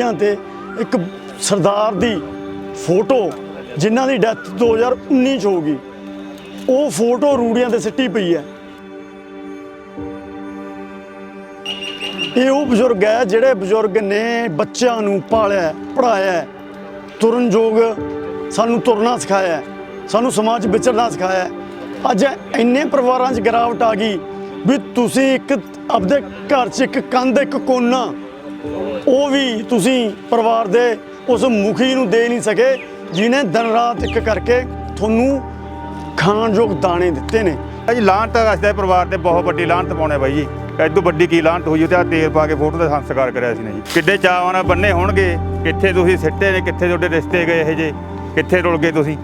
ਰੂੜੀਆਂ ਤੇ ਇੱਕ ਸਰਦਾਰ ਦੀ ਫੋਟੋ ਜਿਨ੍ਹਾਂ ਦੀ ਡੈਥ 2019 ਚ ਹੋ ਗਈ ਉਹ ਫੋਟੋ ਰੂੜੀਆਂ ਤੇ ਸਿੱਟੀ ਪਈ ਹੈ। ਇਹ ਉਹ ਬਜ਼ੁਰਗ ਹੈ ਜਿਹੜੇ ਬਜ਼ੁਰਗ ਨੇ ਬੱਚਿਆਂ ਨੂੰ ਪਾਲਿਆ ਪੜਾਇਆ ਤੁਰਨ ਯੋਗ ਸਾਨੂੰ ਤੁਰਨਾ ਸਿਖਾਇਆ ਸਾਨੂੰ ਸਮਾਜ ਵਿਚਰਨਾ ਸਿਖਾਇਆ ਅੱਜ ਇੰਨੇ ਪਰਿਵਾਰਾਂ 'ਚ ਗਿਰਾਵਟ ਆ ਗਈ ਵੀ ਤੁਸੀਂ ਇੱਕ ਆਪਦੇ ਘਰ 'ਚ ਇੱਕ ਕੰਧ, ਇੱਕ ਕੋਨਾ ਉਹ ਵੀ ਤੁਸੀਂ ਪਰਿਵਾਰ ਦੇ ਉਸ ਮੁਖੀ ਨੂੰ ਦੇ ਨਹੀਂ ਸਕੇ ਜਿਨੇ ਦਿਨ ਰਾਤ ਇੱਕ ਕਰਕੇ ਤੁਹਾਨੂੰ ਖਾਣ ਯੋਗ ਦਾਣੇ ਦਿੱਤੇ ਨੇ। ਜੀ ਲਾਂਟ ਰਸਦਾ ਪਰਿਵਾਰ ਤੇ ਬਹੁਤ ਵੱਡੀ ਲਾਂਟ ਪਾਉਣੇ ਬਾਈ ਜੀ। ਐਦੋਂ ਵੱਡੀ ਕੀ ਲਾਂਟ ਹੋਈ ਤੇ ਆਹ ਤੇਲ ਪਾ ਕੇ ਫੋਟੋ ਦਾ ਸੰਸਕਾਰ ਕਰਿਆ ਸੀ ਨੇ ਜੀ। ਕਿੱਡੇ ਚਾਵਾਂ ਨਾਲ ਬੰਨੇ ਹੋਣਗੇ ਕਿੱਥੇ ਤੁਸੀਂ ਸਿੱਟੇ ਨੇ ਕਿੱਥੇ ਤੁਹਾਡੇ ਰਿਸ਼ਤੇ ਗਏ ਇਹ ਜੇ ਕਿੱਥੇ ਰੁਲ ਗਏ ਤੁਸੀਂ?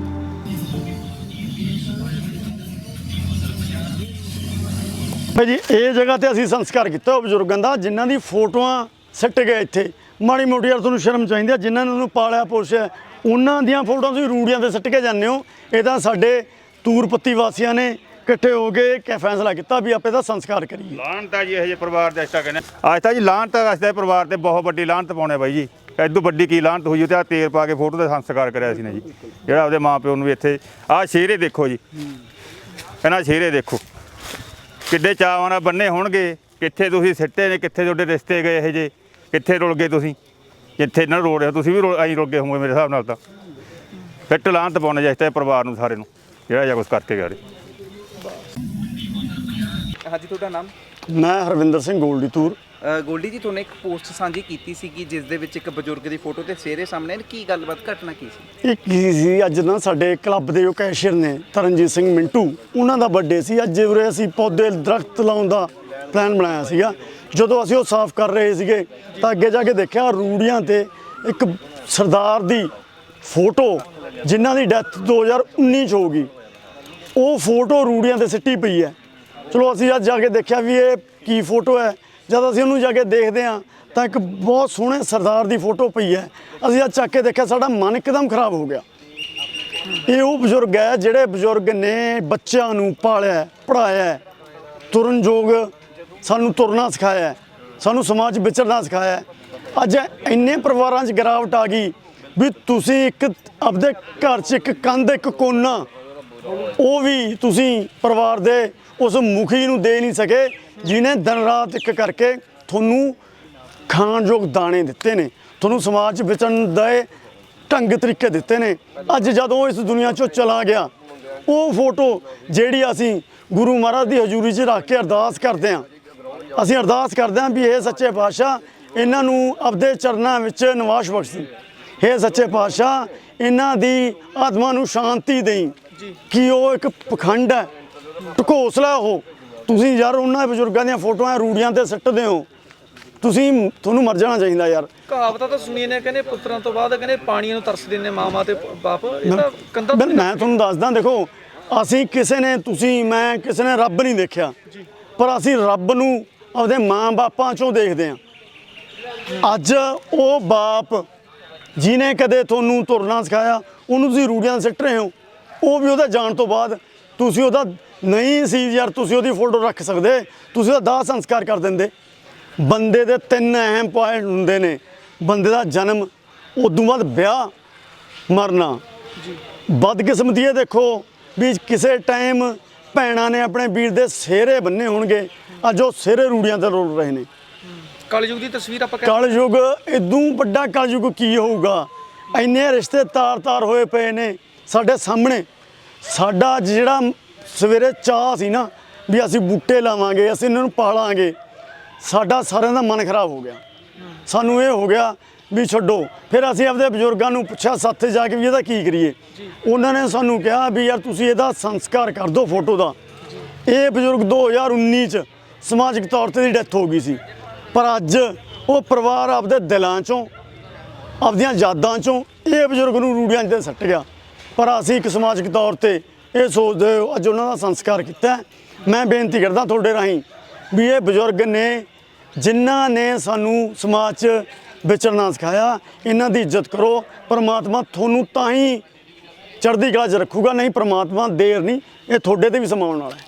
ਭਾਈ ਜੀ ਇਹ ਜਗ੍ਹਾ ਤੇ ਅਸੀਂ ਸੰਸਕਾਰ ਕੀਤਾ ਬਜ਼ੁਰਗਾਂ ਦਾ ਜਿਨ੍ਹਾਂ ਦੀ ਫੋਟੋਆਂ ਸਿੱਟ ਗਏ ਇੱਥੇ। ਮਾੜੀ ਮੋਟੀ ਯਾਰ ਤੁਹਾਨੂੰ ਸ਼ਰਮ ਚਾਹੀਦੀ ਹੈ ਜਿਨ੍ਹਾਂ ਨੇ ਉਹਨੂੰ ਪਾਲਿਆ, ਪੋਸ਼ਿਆ, ਉਹਨਾਂ ਦੀਆਂ ਫੋਟੋਆਂ ਤੁਸੀਂ ਰੂੜੀਆਂ ਤੇ ਸਿੱਟ ਕੇ ਜਾਂਦੇ ਹੋ। ਇਹ ਤਾਂ ਸਾਡੇ ਤੂਰਪੱਤੀ ਵਾਸੀਆਂ ਨੇ ਇਕੱਠੇ ਹੋ ਕੇ ਇੱਕ ਫੈਸਲਾ ਕੀਤਾ ਵੀ ਆਪੇ ਦਾ ਸੰਸਕਾਰ ਕਰੀਏ। ਲਾਂਟ ਆ ਜੀ, ਇਹ ਜੇ ਪਰਿਵਾਰ ਦੇ ਇਸਤਾ ਕਹਿੰਦੇ ਅੱਜ ਤਾਂ ਜੀ ਲਾਂਟ ਰਸਦਾ ਪਰਿਵਾਰ ਤੇ ਬਹੁਤ ਵੱਡੀ ਲਾਹਨਤ ਪਾਉਣੇ ਬਾਈ ਜੀ। ਐਦੋਂ ਵੱਡੀ ਕੀ ਲਾਹਨਤ ਹੋਈ ਉਹ ਤੇ ਆਹ ਤੇਲ ਪਾ ਕੇ ਫੋਟੋ ਦਾ ਸੰਸਕਾਰ ਕਰਿਆ ਸੀ ਨੇ ਜੀ। ਜਿਹੜਾ ਉਹਦੇ ਮਾਪਿਓ ਨੂੰ ਵੀ ਇੱਥੇ, ਆਹ ਸ਼ੇਰੇ ਦੇਖੋ ਜੀ। ਇਹਨਾਂ ਸ਼ੇਰੇ ਦੇਖੋ। ਕਿੱਡੇ ਚਾਵਾਂ ਨਾਲ ਬੰਨੇ ਹੋਣਗੇ, ਕਿੱਥੇ ਤੁਸੀਂ ਸਿੱਟੇ ਨੇ, ਕਿੱਥੇ ਤੁਹਾਡੇ ਰਿਸ਼ਤੇ ਗਏ ਇਹ ਜੇ ਕਿੱਥੇ ਰੁਲ ਗਏ ਤੁਸੀਂ? ਜਿੱਥੇ ਨੂੰ ਰੋੜ ਰਿਹਾ ਤੁਸੀਂ ਵੀ ਰੁਲ- ਐਂ ਰੁਲ ਗਏ ਹੋਵੋਗੇ ਮੇਰੇ ਹਿਸਾਬ ਨਾਲ ਤਾਂ। ਫਿੱਟ ਲਾਂਤ ਪਾਉਣਾ ਚਾਹੀਦਾ ਪਰਿਵਾਰ ਨੂੰ ਸਾਰੇ ਨੂੰ ਜਿਹੜਾ ਜਿਹਾ ਕੁਝ ਕਰਕੇ ਗਿਆ ਰੇ ਹਾਂਜੀ ਤੁਹਾਡਾ ਨਾਮ? ਮੈਂ ਹਰਵਿੰਦਰ ਸਿੰਘ ਗੋਲਡੀ ਤੂਰ ਅ, ਗੋਲਡੀ ਜੀ ਤੁਹਾਨੂੰ ਇੱਕ ਪੋਸਟ ਸਾਂਝੀ ਕੀਤੀ ਸੀ ਕਿ ਜਿਸ ਦੇ ਵਿੱਚ ਇੱਕ ਬਜ਼ੁਰਗ ਦੀ ਫੋਟੋ ਤੇ ਸਿਹਰੇ ਸਾਹਮਣੇ। ਕੀ ਗੱਲਬਾਤ ਘਟਨਾ ਕੀ ਸੀ? ਇਹ ਕੀ ਸੀ? ਅੱਜ ਨਾ ਸਾਡੇ ਕਲੱਬ ਦੇ ਜੋ ਕੈਸ਼ੀਅਰ ਨੇ ਤਰਨਜੀਤ ਸਿੰਘ ਮਿੰਟੂ ਉਹਨਾਂ ਦਾ ਬਰਥਡੇ ਸੀ। ਅੱਜ ਉਰੇ ਅਸੀਂ ਪੌਦੇ ਦਰਖਤ ਲਾਉਣ ਦਾ ਪਲਾਨ ਬਣਾਇਆ ਸੀਗਾ। ਜਦੋਂ ਅਸੀਂ ਉਹ ਸਾਫ਼ ਕਰ ਰਹੇ ਸੀਗੇ, ਤਾਂ ਅੱਗੇ ਜਾ ਕੇ ਦੇਖਿਆ ਰੂੜੀਆਂ ਤੇ ਇੱਕ ਸਰਦਾਰ ਦੀ ਫੋਟੋ, ਜਿਨ੍ਹਾਂ ਦੀ ਡੈਥ 2019 ਚ ਹੋ ਗਈ ਉਹ ਫੋਟੋ ਰੂੜੀਆਂ ਤੇ ਸਿੱਟੀ ਪਈ ਹੈ। ਚਲੋ ਅਸੀਂ ਅੱਜ ਜਾ ਕੇ ਦੇਖਿਆ ਵੀ ਇਹ ਕੀ ਫੋਟੋ ਹੈ। ਜਦ ਅਸੀਂ ਉਹਨੂੰ ਜਾ ਕੇ ਦੇਖਦੇ ਹਾਂ, ਤਾਂ ਇੱਕ ਬਹੁਤ ਸੋਹਣੇ ਸਰਦਾਰ ਦੀ ਫੋਟੋ ਪਈ ਹੈ। ਅਸੀਂ ਅੱਜ ਚੱਕ ਕੇ ਦੇਖਿਆ ਸਾਡਾ ਮਨ ਇੱਕਦਮ ਖਰਾਬ ਹੋ ਗਿਆ। ਇਹ ਉਹ ਬਜ਼ੁਰਗ ਹੈ, ਜਿਹੜੇ ਬਜ਼ੁਰਗ ਨੇ ਬੱਚਿਆਂ ਨੂੰ ਪਾਲਿਆ ਪੜਾਇਆ ਤੁਰਨਯੋਗ ਸਾਨੂੰ ਤੁਰਨਾ ਸਿਖਾਇਆ, ਸਾਨੂੰ ਸਮਾਜ 'ਚ ਵਿਚਰਨਾ ਸਿਖਾਇਆ। ਅੱਜ ਇੰਨੇ ਪਰਿਵਾਰਾਂ 'ਚ ਗਿਰਾਵਟ ਆ ਗਈ ਵੀ ਤੁਸੀਂ ਇੱਕ ਆਪਦੇ ਘਰ 'ਚ ਇੱਕ ਕੰਧ, ਇੱਕ ਕੋਨਾ, ਉਹ ਵੀ ਤੁਸੀਂ ਪਰਿਵਾਰ ਦੇ ਉਸ ਮੁਖੀ ਨੂੰ ਦੇ ਨਹੀਂ ਸਕੇ ਜਿਨੇ ਦਿਨ ਰਾਤ ਇੱਕ ਕਰਕੇ ਤੁਹਾਨੂੰ ਖਾਣਯੋਗ ਦਾਣੇ ਦਿੱਤੇ ਨੇ, ਤੁਹਾਨੂੰ ਸਮਾਜ 'ਚ ਵਿਚਰਨ ਦੇ ਢੰਗ ਤਰੀਕੇ ਦਿੱਤੇ ਨੇ। ਅੱਜ ਜਦੋਂ ਇਸ ਦੁਨੀਆ 'ਚੋਂ ਚਲਾ ਗਿਆ, ਉਹ ਫੋਟੋ ਜਿਹੜੀ ਅਸੀਂ ਗੁਰੂ ਮਹਾਰਾਜ ਦੀ ਹਜ਼ੂਰੀ 'ਚ ਰੱਖ ਕੇ ਅਰਦਾਸ ਕਰਦੇ ਹਾਂ ਅਸੀਂ ਅਰਦਾਸ ਕਰਦੇ ਹਾਂ ਵੀ ਇਹ ਸੱਚੇ ਪਾਤਸ਼ਾਹ ਇਹਨਾਂ ਨੂੰ ਆਪਦੇ ਚਰਨਾਂ ਵਿੱਚ ਨਿਵਾਸ ਬਖਸ਼ੀ। ਇਹ ਸੱਚੇ ਪਾਤਸ਼ਾਹ ਇਹਨਾਂ ਦੀ ਆਤਮਾ ਨੂੰ ਸ਼ਾਂਤੀ ਦੇਈ। ਕਿ ਉਹ ਇੱਕ ਪਖੰਡ ਹੈ ਢਕੋਸਲਾ ਉਹ। ਤੁਸੀਂ ਯਾਰ ਉਹਨਾਂ ਬਜ਼ੁਰਗਾਂ ਦੀਆਂ ਫੋਟੋਆਂ ਰੂੜੀਆਂ ਤੇ ਸਿੱਟਦੇ ਹੋ। ਤੁਸੀਂ ਤੁਹਾਨੂੰ ਮਰ ਜਾਣਾ ਚਾਹੀਦਾ ਯਾਰ। ਕਹਾਵਤਾਂ ਤਾਂ ਸੁਣੀਆਂ ਨੇ ਕਹਿੰਦੇ ਪੁੱਤਰਾਂ ਤੋਂ ਬਾਅਦ ਕਹਿੰਦੇ ਪਾਣੀਆਂ ਨੂੰ ਤਰਸਦੇ ਨੇ ਮਾਮਾ ਤੇ ਬਾਪ। ਇਹ ਤਾਂ ਕੰਦਾ ਮੈਂ ਤੁਹਾਨੂੰ ਦੱਸਦਾ ਦੇਖੋ ਅਸੀਂ ਕਿਸੇ ਨੇ ਤੁਸੀਂ ਮੈਂ ਕਿਸੇ ਨੇ ਰੱਬ ਨਹੀਂ ਦੇਖਿਆ। ਪਰ ਅਸੀਂ ਰੱਬ ਨੂੰ ਆਪਦੇ ਮਾਂ-ਬਾਪਾਂ ਚੋਂ ਦੇਖਦੇ ਹਾਂ ਅੱਜ ਉਹ ਬਾਪ ਜਿਨੇ ਕਦੇ ਤੁਹਾਨੂੰ ਤੁਰਨਾ ਸਿਖਾਇਆ, ਉਹਨੂੰ ਤੁਸੀਂ ਰੂੜੀਆਂ ਸਿੱਟ ਰਹੇ ਹੋ। ਉਹ ਵੀ ਉਹਦਾ ਜਾਣ ਤੋਂ ਬਾਅਦ ਤੁਸੀਂ ਉਹਦਾ ਨਹੀਂ ਸੀ ਯਾਰ, ਤੁਸੀਂ ਉਹਦੀ ਫੋਟੋ ਰੱਖ ਸਕਦੇ, ਤੁਸੀਂ ਉਹਦਾ ਦਾਹ ਸੰਸਕਾਰ ਕਰ ਦਿੰਦੇ। ਬੰਦੇ ਦੇ ਤਿੰਨ ਅਹਿਮ ਪੁਆਇੰਟ ਹੁੰਦੇ ਨੇ। ਬੰਦੇ ਦਾ ਜਨਮ, ਉਦੋਂ ਬਾਅਦ ਵਿਆਹ, ਮਰਨਾ। ਬਦਕਿਸਮਤੀ ਇਹ ਦੇਖੋ ਵੀ ਕਿਸੇ ਟਾਈਮ ਭੈਣਾਂ ਨੇ ਆਪਣੇ ਵੀਰ ਦੇ ਸਿਹਰੇ ਬੰਨੇ ਹੋਣਗੇ। ਅੱਜ ਉਹ ਸਿਹਰੇ ਰੂੜੀਆਂ ਤੇ ਰੋਲ ਰਹੇ ਨੇ। ਕਲਯੁਗ ਦੀ ਤਸਵੀਰ ਆਪਾਂ ਕਹਿੰਦੇ ਕਲਯੁਗ ਇਦੋਂ ਵੱਡਾ ਕਲਯੁਗ ਕੀ ਹੋਊਗਾ? ਇੰਨੇ ਰਿਸ਼ਤੇ ਤਾਰ-ਤਾਰ ਹੋਏ ਪਏ ਨੇ ਸਾਡੇ ਸਾਹਮਣੇ। ਸਾਡਾ ਜਿਹੜਾ ਸਵੇਰੇ ਚਾਹ ਸੀ ਨਾ ਵੀ ਅਸੀਂ ਬੂਟੇ ਲਾਵਾਂਗੇ ਅਸੀਂ ਇਹਨਾਂ ਨੂੰ ਪਾਲਾਂਗੇ। ਸਾਡਾ ਸਾਰਿਆਂ ਦਾ ਮਨ ਖਰਾਬ ਹੋ ਗਿਆ। ਸਾਨੂੰ ਇਹ ਹੋ ਗਿਆ ਵੀ ਛੱਡੋ। ਫਿਰ ਅਸੀਂ ਆਪਦੇ ਬਜ਼ੁਰਗਾਂ ਨੂੰ ਪੁੱਛਿਆ ਸਾਥੇ ਜਾ ਕੇ ਵੀ ਇਹਦਾ ਕੀ ਕਰੀਏ? ਉਹਨਾਂ ਨੇ ਸਾਨੂੰ ਕਿਹਾ ਵੀ ਯਾਰ ਤੁਸੀਂ ਇਹਦਾ ਸੰਸਕਾਰ ਕਰ ਦਿਓ ਫੋਟੋ ਦਾ। ਇਹ ਬਜ਼ੁਰਗ 2019 ਚ ਸਮਾਜਿਕ ਤੌਰ ਤੇ ਦੀ ਡੈਥ ਹੋ ਗਈ ਸੀ। ਪਰ ਅੱਜ ਉਹ ਪਰਿਵਾਰ ਆਪਦੇ ਦਿਲਾਂ ਚੋਂ, ਆਪਦੀਆਂ ਯਾਦਾਂ ਚੋਂ ਇਹ ਬਜ਼ੁਰਗ ਨੂੰ ਰੂੜੀਆਂ 'ਚ ਸੱਟ ਗਿਆ। ਪਰ ਅਸੀਂ ਇੱਕ ਸਮਾਜਿਕ ਤੌਰ ਤੇ ਇਹ ਸੋਚਦੇ ਹੋ ਅੱਜ ਉਹਨਾਂ ਦਾ ਸੰਸਕਾਰ ਕੀਤਾ ਮੈਂ ਬੇਨਤੀ ਕਰਦਾ ਤੁਹਾਡੇ ਰਾਹੀਂ ਵੀ ਇਹ ਬਜ਼ੁਰਗ ਨੇ, ਜਿਨ੍ਹਾਂ ਨੇ ਸਾਨੂੰ ਸਮਾਜ 'ਚ ਵਿਚਰਨਾ ਸਿਖਾਇਆ, ਇਹਨਾਂ ਦੀ ਇੱਜ਼ਤ ਕਰੋ। ਪਰਮਾਤਮਾ ਤੁਹਾਨੂੰ ਤਾਂ ਹੀ ਚੜ੍ਹਦੀ ਕਲਾ 'ਚ ਰੱਖੂਗਾ, ਨਹੀਂ ਪਰਮਾਤਮਾ ਦੇਰ ਨਹੀਂ, ਇਹ ਤੁਹਾਡੇ ਤੇ ਵੀ ਸਮਾਉਣ ਵਾਲਾ ਹੈ।